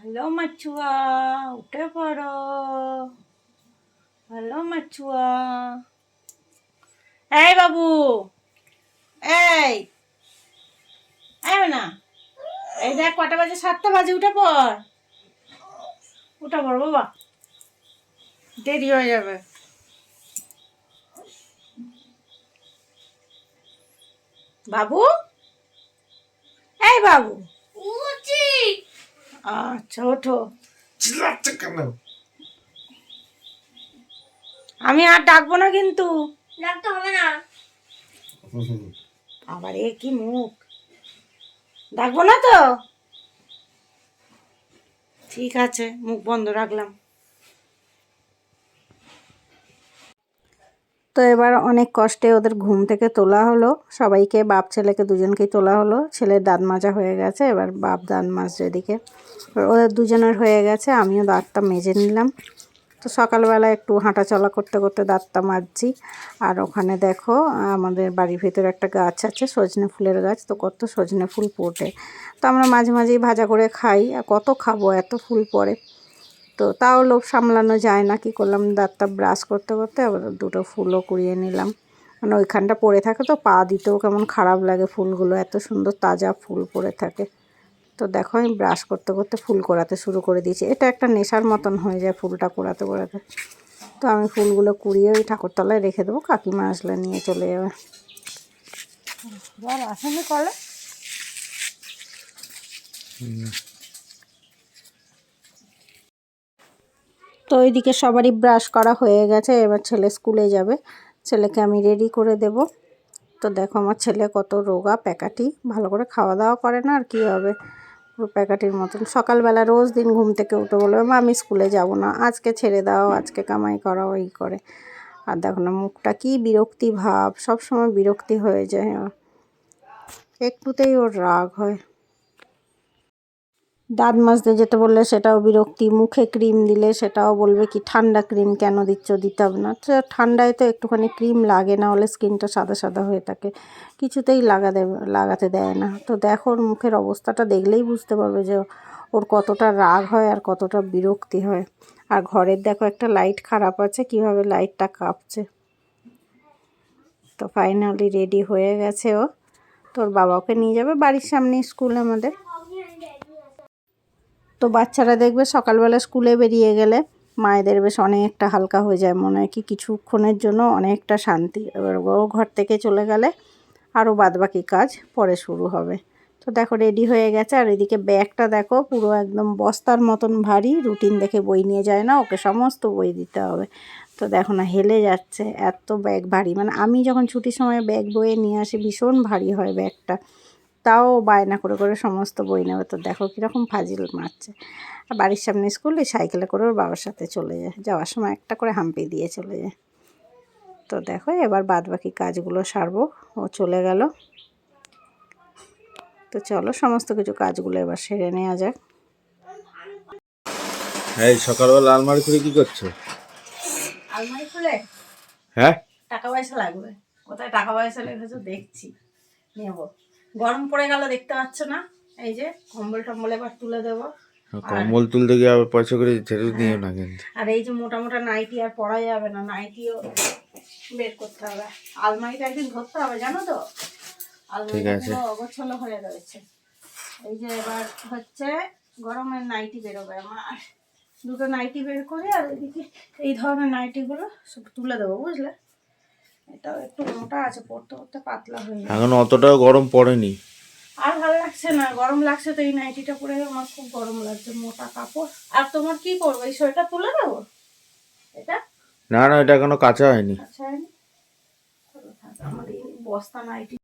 Hello Machhua উঠে পড়ো hello Machhua এই বাবু এই এই না এই দেখ, কটা বাজে? সাতটা বাজে, উঠে পড়। উঠে পড়, বাবা। দেরি হয়ে যাবে। বাবু? এই বাবু। আচ্ছা ওঠো। চিল্লাচ্ছে কেন? আমি আর ডাকবো না কিন্তু। ডাকতে হবে না। আবার এ কি মুখ? ডাকবো না তো? ঠিক আছে মুখ বন্ধ রাখলাম। তো এবার অনেক কষ্টে ওদের ঘুম থেকে তোলা হলো। সবাইকে, বাপ ছেলেকে দুজনকেই তোলা হলো। ছেলের দাঁত মাজা হয়ে গেছে, এবার বাপ দাঁত মাজছে এদিকে। ওদের দুজনের হয়ে গেছে, আমিও দাঁতটা মেজে নিলাম। তো সকালবেলা একটু হাঁটা চলা করতে করতে দাঁতটা মাজছি। আর ওখানে দেখো, আমাদের বাড়ির ভিতরে একটা গাছ আছে, সজনে ফুলের গাছ। তো কত সজনে ফুল ফোটে। তো আমরা মাঝে মাঝেই ভাজা করে খাই। আর কত খাব, এত ফুল পড়ে। তো তাও লোভ সামলানো যায় না। কি করলাম? দাঁতটা ব্রাশ করতে করতে আবার দুটো ফুলও কুড়িয়ে নিলাম। মানে ওইখানটা পড়ে থাকে তো পা দিতেও কেমন খারাপ লাগে ফুলগুলো। এত সুন্দর তাজা ফুল পড়ে থাকে। তো দেখো আমি ব্রাশ করতে করতে ফুল কোড়াতে শুরু করে দিয়েছি। এটা একটা নেশার মতন হয়ে যায় ফুলটা কোড়াতে কোড়াতে। তো আমি ফুলগুলো কুড়িয়ে ওই ঠাকুরতলায় রেখে দেবো। কাকিমা আসলে নিয়ে চলে যাবে। আসেনি কলে? তো ওইদিকে সবারই ব্রাশ করা হয়ে গেছে, এবার ছেলে স্কুলে যাবে। ছেলেকে আমি রেডি করে দেব। তো দেখো আমার ছেলে কত রোগা, প্যাকাটি। ভালো করে খাওয়া দাওয়া করে না আর কী হবে? প্যাকাটির মতন। সকালবেলা রোজ দিন ঘুম থেকে উঠে বলবে, মা, আমি স্কুলে যাব না। আজকে ছেড়ে দাও, আজকে কামাই করা, ওই করে। আর দেখো না, মুখটা কি বিরক্তি ভাব। সব সময় বিরক্তি হয়ে যায়। একটুতেই ওর রাগ হয়। দাঁত মাজতে যেতে বললে সেটাও বিরক্তি, মুখে ক্রিম দিলে সেটাও বলবে কি, ঠান্ডা ক্রিম কেন দিচ্ছ? দিতে হবে না। ঠান্ডায় তো একটুখানি ক্রিম লাগে না হলে স্কিনটা সাদা সাদা হয়ে থাকে, কিছুতেই লাগাতে লাগাতে দেয় না। তো দেখো ওর মুখের অবস্থাটা দেখলেই বুঝতে পারবে যে ওর কতটা রাগ হয় আর কতটা বিরক্তি হয়। আর ঘরের দেখো একটা লাইট খারাপ আছে, কীভাবে লাইটটা কাঁপছে। তো ফাইনালি রেডি হয়ে গেছে ও। তোর বাবাকে নিয়ে যাবে, বাড়ির সামনে স্কুল আমাদের। তো বাচ্চারা দেখবে সকালবেলা স্কুলে বেরিয়ে গেলে মায়েদের বেশ অনেকটা হালকা হয়ে যায়, মনে হয় কি কিছুক্ষণের জন্য অনেকটা শান্তি। এবার ও ঘর থেকে চলে গেলে আরও বাদবাকি কাজ পরে শুরু হবে। তো দেখো রেডি হয়ে গেছে, আর এদিকে ব্যাগটা দেখো, পুরো একদম বস্তার মতন ভারী, রুটিন দেখে বই নিয়ে যায় না, ওকে সমস্ত বই দিতে হবে। তো দেখো না, হেলে যাচ্ছে, এত ব্যাগ ভারী। মানে আমি যখন ছুটির সময় ব্যাগ বয়ে নিয়ে আসি, ভীষণ ভারী হয় ব্যাগটা। তাও বায়না করে করে সমস্ত বই নেবে। তো দেখো কীরকম ফাজিল মারছে। আর বাড়ির সামনে স্কুলে সাইকেলে করে ওর বাবার সাথে চলে যায়। যাওয়ার সময় একটা করে হাম্পি দিয়ে চলে যায়। তো দেখো এবার বাদ বাকি কাজগুলো সারবো। ও চলে গেল। তো চলো সমস্ত কিছু কাজগুলো এবার সেরে নেওয়া যাক। এই সকালবেলা আলমারি খুলে কি করছ? আলমারি খুলে? হ্যাঁ? টাকা পয়সা লাগবে। কোথায় টাকা পয়সা লেগেছে দেখছি। নেব। গরম পড়ে গেল দেখতে পাচ্ছ না? এই যে কম্বল টম্বল এবার তুলে দেবো। কম্বল তুলতে গিয়ে আবার পয়সা করে ছেড়ে দিও না কিন্তু। আর এই যে মোটা মোটা নাইটি আর পরা যাবে না নাইটিও বের করতে হবে। আলমারিটা একদিন ধরতে হবে জানো তো? ঠিক আলমারিটা অগোছালো হয়ে রয়েছে। এই যে এবার হচ্ছে গরমের নাইটি বেরোবে আমার। দুটো নাইটি বের করে আর ওইদিকে এই ধরনের নাইটিগুলো সব তুলে দেবো বুঝলে? এটাও একটু মোটা আছে পড়তে পড়তে পাতলা হয়ে এখন অতটাও গরম পড়েনি। আর ভালো লাগছে না গরম লাগছে তো এই নাইটিটা পরে আমার খুব গরম লাগছে মোটা কাপড়। আর তোমার কি করব এই সোয়েটার তুলে দেবো এটা? না না এটা এখনও কাঁচা হয়নি। আচ্ছা হয়নি? আমার এই বস্তা নাইটি।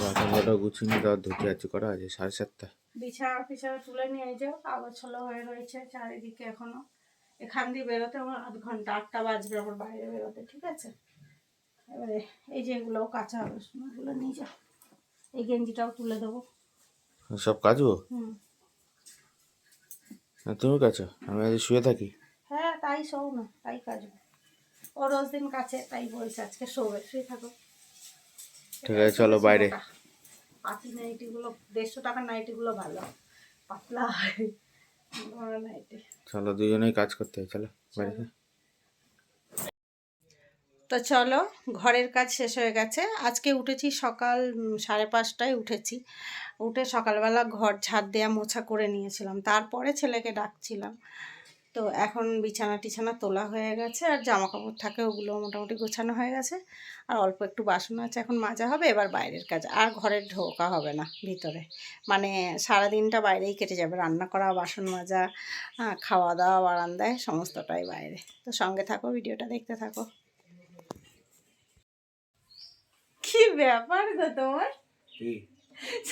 বাসনটা গুছিয়ে নিয়ে তার ধুতে আছে করা আছে? সাড়ে সাতটা। বিছানা পিছানা তুলে নিয়ে যাও হয়ে রয়েছে চারিদিকে এখনও। এখান দিয়ে বেরোতে আমার আধ ঘণ্টা আটটা বাজবে আমার বাইরে বেরোতে ঠিক আছে? এবারে এই যে এগুলোও কাঁচা হবে এগুলো নিয়ে যাও এই গেঞ্জিটাও তুলে দেবো। সব কাচবো? হুম। তুমি কাছো আমি আজ শুয়ে থাকি। হ্যাঁ তাই শোও না তাই কাজবে ও রোজ দিন কাছে তাই বলছে আজকে শোবে শুয়ে থাকো। ঠিক আছে চলো বাইরে। পাতি নাইটিগুলো দেড়শো টাকার নাইটিগুলো ভালো। পাতলা হয়। চলো দুজনেই কাজ করতে হয় চলো বাড়িতে তো চলো, ঘরের কাজ শেষ হয়ে গেছে। আজকে উঠেছি সকাল সাড়ে পাঁচটায় উঠেছি। উঠে সকালবেলা ঘর ঝাড় দেওয়া মোছা করে নিয়েছিলাম। তারপরে ছেলেকে ডাকছিলাম। তো এখন বিছানা টিছানা তোলা হয়ে গেছে, আর জামা কাপড় থাকে ওগুলো মোটামুটি গোছানো হয়ে গেছে। আর অল্প একটু বাসন আছে, এখন মাজা হবে, এবার বাইরের কাজ। আর ঘরের ঢোকা হবে না ভিতরে। মানে সারাদিনটা বাইরেই কেটে যাবে। রান্না করা, বাসন মাজা খাওয়া দাওয়া, বারান্দায়, সমস্তটাই বাইরে। তো সঙ্গে থাকো, ভিডিওটা দেখতে থাকো কি ব্যাপার গো তোমার?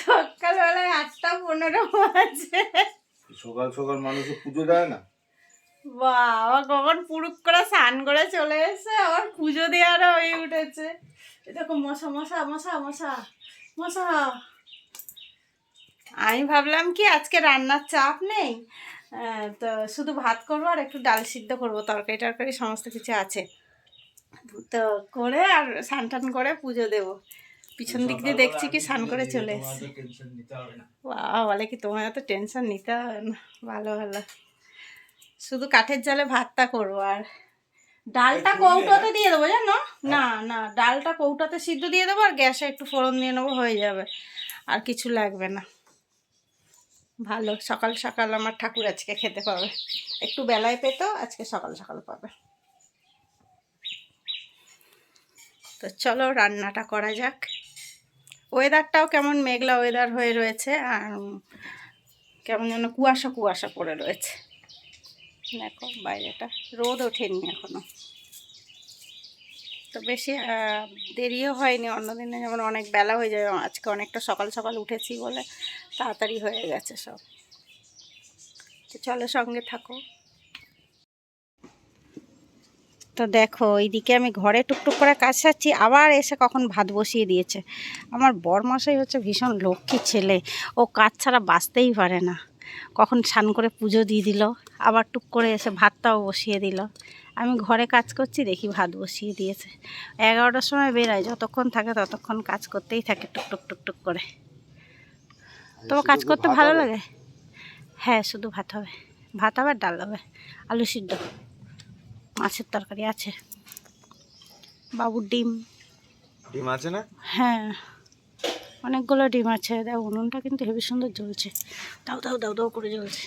সকালবেলায় আটটা পনেরো বাজে। সকাল সকাল মানুষ পুজো দেয় না? বাবা কখন পুরুক করে স্নান করে চলে এসে আবার পুজো দেওয়ারও হয়ে উঠেছে। দেখো মশা মশা মশা মশা মশা। আমি ভাবলাম কি আজকে রান্নার চাপ নেই। তো শুধু ভাত করব আর একটু ডাল সিদ্ধ করব তরকারি টরকারি সমস্ত কিছু আছে। তো করে আর স্নান টান করে পুজো দেবো। পিছন দিক দিয়ে দেখছি কি স্নান করে চলে এসছে। বলে কি তোমার এত টেনশন নিতে হবে না ভালো ভালো। শুধু কাঠের জালে ভাতটা করব আর। ডালটা কৌটোতে দিয়ে দেবো জানো? না না ডালটা কৌটাতে সিদ্ধ দিয়ে দেবো আর গ্যাসে একটু ফোড়ন দিয়ে নেব হয়ে যাবে। আর কিছু লাগবে না। ভালো সকাল সকাল আমার ঠাকুর আজকে খেতে পাবে। একটু বেলায় পেতো আজকে সকাল সকাল পাবে। তো চলো রান্নাটা করা যাক। ওয়েদারটাও কেমন মেঘলা ওয়েদার হয়ে রয়েছে, আর কেমন যেন কুয়াশা কুয়াশা পড়ে রয়েছে। দেখো বাইরেটা, রোদ ওঠেনি এখনও। তো বেশি দেরিও হয়নি, অন্যদিনে যেমন অনেক বেলা হয়ে যায়, আজকে অনেকটা সকাল সকাল উঠেছি বলে তাড়াতাড়ি হয়ে গেছে সব। তো চলো সঙ্গে থাকো। তো দেখো এইদিকে আমি ঘরে টুকটুক করে কাজ সারছি আবার এসে কখন ভাত বসিয়ে দিয়েছে। আমার বরমশাই হচ্ছে ভীষণ লক্ষ্মী ছেলে ও কাজ ছাড়া বাঁচতেই পারে না। কখন স্নান করে পুজো দিয়ে দিল আবার টুক করে এসে ভাতটাও বসিয়ে দিল। আমি ঘরে কাজ করছি দেখি ভাত বসিয়ে দিয়েছে। এগারোটার সময় বেরায় যতক্ষণ থাকে ততক্ষণ কাজ করতেই থাকে টুকটুক টুকটুক করে। তোমার কাজ করতে ভালো লাগে? হ্যাঁ শুধু ভাত হবে। ভাত হবে ডাল হবে আলু সিদ্ধ। মাছের তরকারি আছে। বাবুর ডিম। ডিম আছে না? হ্যাঁ। অনেকগুলো ডিম আছে। দেখ উনুনটা কিন্তু হেবি সুন্দর জ্বলছে। দাও দাও দাও দাও করে জ্বলছে।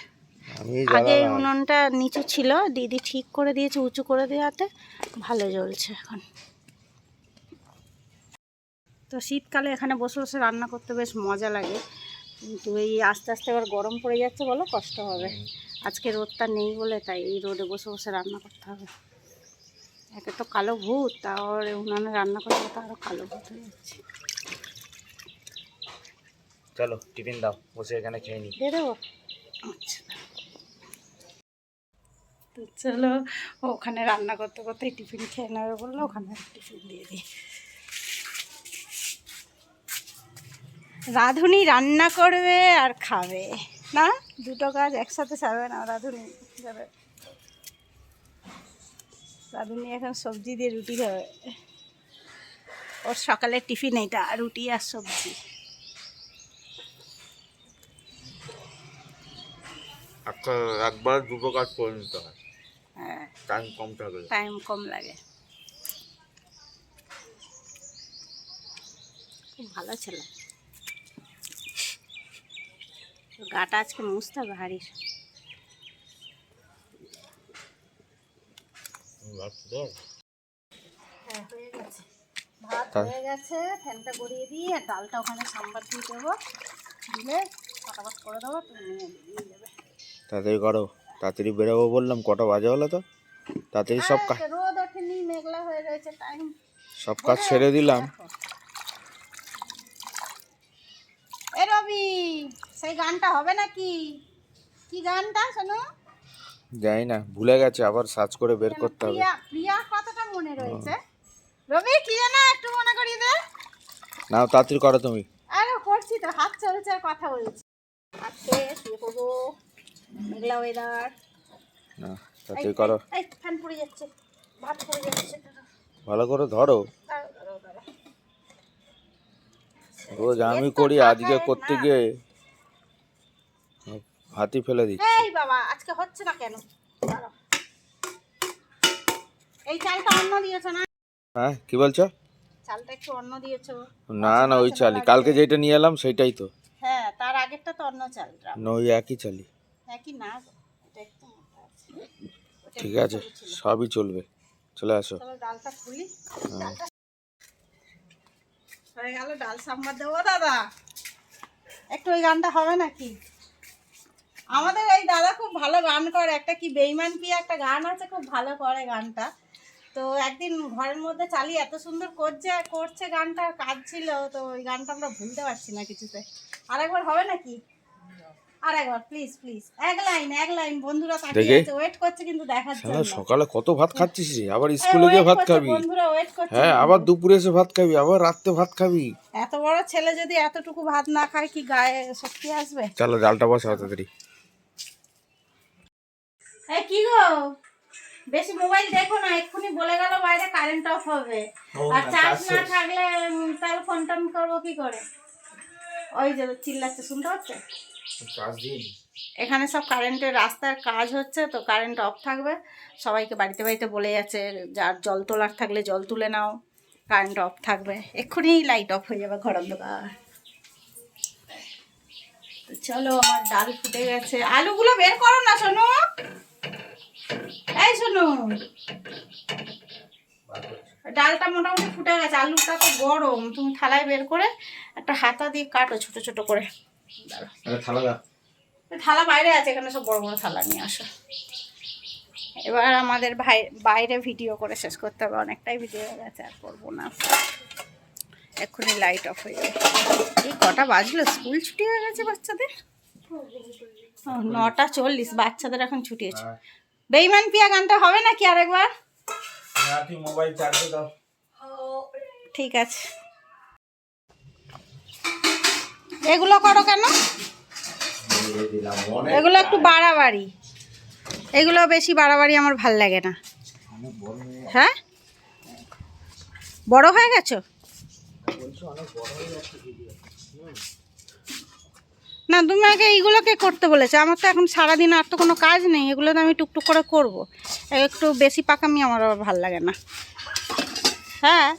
আগে। উনুনটা নিচু ছিল। দিদি ঠিক করে দিয়েছে উঁচু করে দেওয়াতে। ভালো জ্বলছে এখন। তো শীতকালে এখানে বসে বসে রান্না করতে বেশ মজা লাগে। কিন্তু এই আস্তে আস্তে এবার গরম পড়ে যাচ্ছে বলো কষ্ট হবে। আজকে রোদটা নেই বলে তাই এই রোদে বসে বসে রান্না করতে হবে। একে তো কালো ভূত তার উনানে রান্না করতে তো আরও কালো ভূত হয়ে যাচ্ছে। চলো টিফিন দাও বসে এখানে খেয়ে নি। দিয়ে দেবো? আচ্ছা। তো চলো ওখানে রান্না করতে করতে টিফিন খেয়ে নেবে বলল ওখানে টিফিন দিয়ে দিই। রাঁধুনি রান্না করবে আর খাবে। না? দুটো কাজ একসাথে সারবে না রাঁধুনি যাবে। রাঁধুনি এখন সবজি দিয়ে রুটি খাবে। ওর সকালের টিফিন এইটা রুটি আর সবজি। একবার দুটো কাজ করে নিতে হয়। হ্যাঁ। টাইম কম থাকলে টাইম কম লাগে। খুব ভালো ছেলে। তো গাটা আজকে মুছতে হবে হাড়ির। হ্যাঁ হয়ে গেছে। ভাত হয়ে গেছে ফ্যানটা গড়িয়ে দিয়ে আর ডালটা ওখানে সাম্বার দিয়ে দেবো। দিলে ফটাফট করে দেবো তুমি নিয়ে নিয়ে যাবে। তাড়াতাড়ি করো তাড়াতাড়ি বেরোবো বললাম কটা বাজে হলো তো? তাড়াতাড়ি সব কাজ রোদ ওঠেনি মেঘলা হয়ে রয়েছে টাইম সব কাজ ছেড়ে দিলাম এ রবি সেই গানটা হবে নাকি? কি গানটা শোনো যাই না ভুলে গেছে আবার সার্চ করে বের করতে হবে। প্রিয়া কতটা মনে রয়েছে। রবি কি যেন একটু মনে করিয়ে দে। নাও তাড়াতাড়ি করো তুমি। আরে করছি তো হাত চলছে আর কথা বলছি। আজকে শুয়ে পড়ব মেঘলা ওয়েদার না তাড়াতাড়ি করো। এই ফ্যান পড়ে যাচ্ছে ভাত পড়ে যাচ্ছে। ভালো করে ধরো। রোজ আমি করি আজকে করতে গিয়ে ভাতই ফেলে দিচ্ছি। এই বাবা আজকে হচ্ছে না কেন? এই চালটা অন্য দিয়েছ না? হ্যাঁ কি বলছো? চালটা একটু অন্য দিয়েছ। না না ওই চালি কালকে যেটা নিয়ে এলাম সেটাই তো। হ্যাঁ তার আগেরটা তো অন্য চাল না ওই একই চালি একই না এটা একটু ঠিক আছে সবই চলবে। চলে আসো। ডালটা খুলি। হ্যাঁ। হয়ে গেল ডাল সাম্বার দেবো দাদা। একটু ওই গানটা হবে নাকি? আমাদের এই দাদা খুব ভালো গান করে। একটা কি বেইমান কি একটা গান আছে খুব ভালো করে গানটা। তো একদিন ঘরের মধ্যে চালিয়ে এত সুন্দর করছে করছে গানটা কাজ ছিল তো ওই গানটা আমরা ভুলতে পারছি না কিছুতে। আরেকবার হবে নাকি? আরেকবার প্লিজ প্লিজ এক লাইন এক লাইন বন্ধুরা তাকিয়ে আছে ওয়েট করছে কিন্তু শালা না সকালে কত ভাত খাচ্ছিস আবার স্কুলে গিয়ে ভাত খাবি। বন্ধুরা ওয়েট করছে হ্যাঁ আবার দুপুরে এসে ভাত খাবি আবার রাত্রে ভাত খাবি। এত বড় ছেলে যদি এতটুকু ভাত না খায় কি গায়ে শক্তি আসবে? চলো ডালটা বসাও তাড়াতাড়ি। এই কি গো? বেশি মোবাইল দেখো না এক্ষুনি বলে গেল বাইরে কারেন্ট অফ হবে। আর চার্জ না থাকলে তাহলে ফোন টোন করব কি করে? ওই যে চিল্লাচ্ছে শুনতে পাচ্ছে? এখানে সব কারেন্টের রাস্তার কাজ হচ্ছে তো কারেন্ট অফ থাকবে। সবাইকে বাড়িতে বাড়িতে বলে যাচ্ছে যার জল তোলার থাকলে জল তুলে নাও কারেন্ট অফ থাকবে। এক্ষুনি লাইট অফ হয়ে যাবে ঘর অন্ধকার। চলো আমার ডাল ফুটে গেছে। আলুগুলো বের করো না শোনো। এই শোনো। ডালটা মোটামুটি ফুটে গেছে আলুটা তো গরম। তুমি থালায় বের করে একটা হাতা দিয়ে কাটো ছোট ছোট করে। থালা থালা বাইরে আছে এখানে সব বড় বড় থালা নিয়ে আসো। এবার আমাদের ভাই বাইরে ভিডিও করে শেষ করতে হবে অনেকটাই ভিডিও হয়ে গেছে আর করব না। এক্ষুনি লাইট অফ হয়ে যাবে। এই কটা বাজলো স্কুল ছুটি হয়ে গেছে বাচ্চাদের? নটা চল্লিশ বাচ্চাদের এখন ছুটি আছে বেইমান পিয়া গানটা হবে নাকি আরেকবার? মোবাইল চার্জে দাও। ঠিক আছে। এগুলো করো কেন? এগুলো একটু বাড়াবাড়ি। এগুলো বেশি বাড়াবাড়ি আমার ভালো লাগে না। হ্যাঁ? বড় হয়ে গেছো? না তুমি আগে এইগুলোকে করতে বলেছ। আমার তো এখন সারাদিন আর তো কোনো কাজ নেই এগুলো তো আমি টুকটুক করে করব। একটু বেশি পাকামি আমার আবার ভালো লাগে না। হ্যাঁ?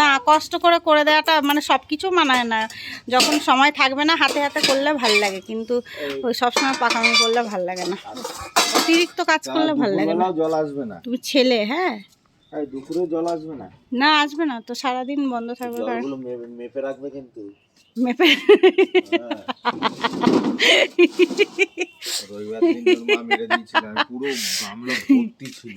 না কষ্ট করে করে দেওয়াটা মানে সব কিছু মানায় না। যখন সময় থাকবে না হাতে হাতে করলে ভালো লাগে কিন্তু ওই সবসময় পাকামি করলে ভালো লাগে না। অতিরিক্ত কাজ করলে ভালো লাগে না। জল আসবে না। তুমি ছেলে হ্যাঁ? দুপুরে জল আসবে না। না আসবে না তো সারাদিন বন্ধ থাকবে মেপে রাখবে কিন্তু। মেপে রবিবার দিন পুরো গামলা ভর্তি ছিল।